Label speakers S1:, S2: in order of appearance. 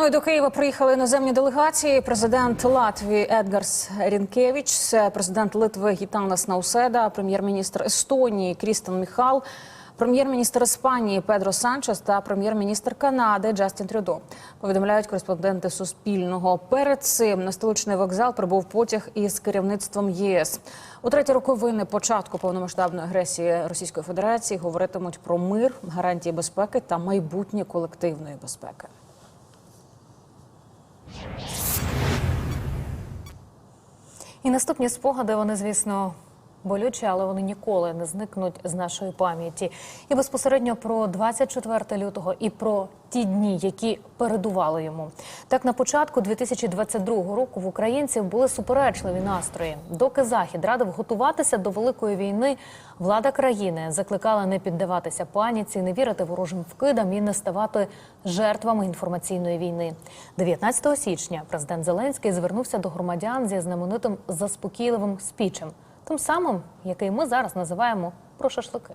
S1: Ну і до Києва приїхали іноземні делегації. Президент Латвії Едгарс Рінкевич, президент Литви Гітанас Науседа, прем'єр-міністр Естонії Крістен Міхал, прем'єр-міністр Іспанії Педро Санчес та прем'єр-міністр Канади Джастін Трюдо. Повідомляють кореспонденти Суспільного. Перед цим на столичний вокзал прибув потяг із керівництвом ЄС. У треті роковини початку повномасштабної агресії Російської Федерації говоритимуть про мир, гарантії безпеки та майбутнє колективної безпеки.
S2: І наступні спогади, вони, звісно, болючі, але вони ніколи не зникнуть з нашої пам'яті. І безпосередньо про 24 лютого і про ті дні, які передували йому. Так, на початку 2022 року в українців були суперечливі настрої. Доки захід радив готуватися до великої війни, влада країни закликала не піддаватися паніці, не вірити ворожим вкидам і не ставати жертвами інформаційної війни. 19 січня президент Зеленський звернувся до громадян зі знаменитим заспокійливим спічем, тим самим, який ми зараз називаємо про шашлики.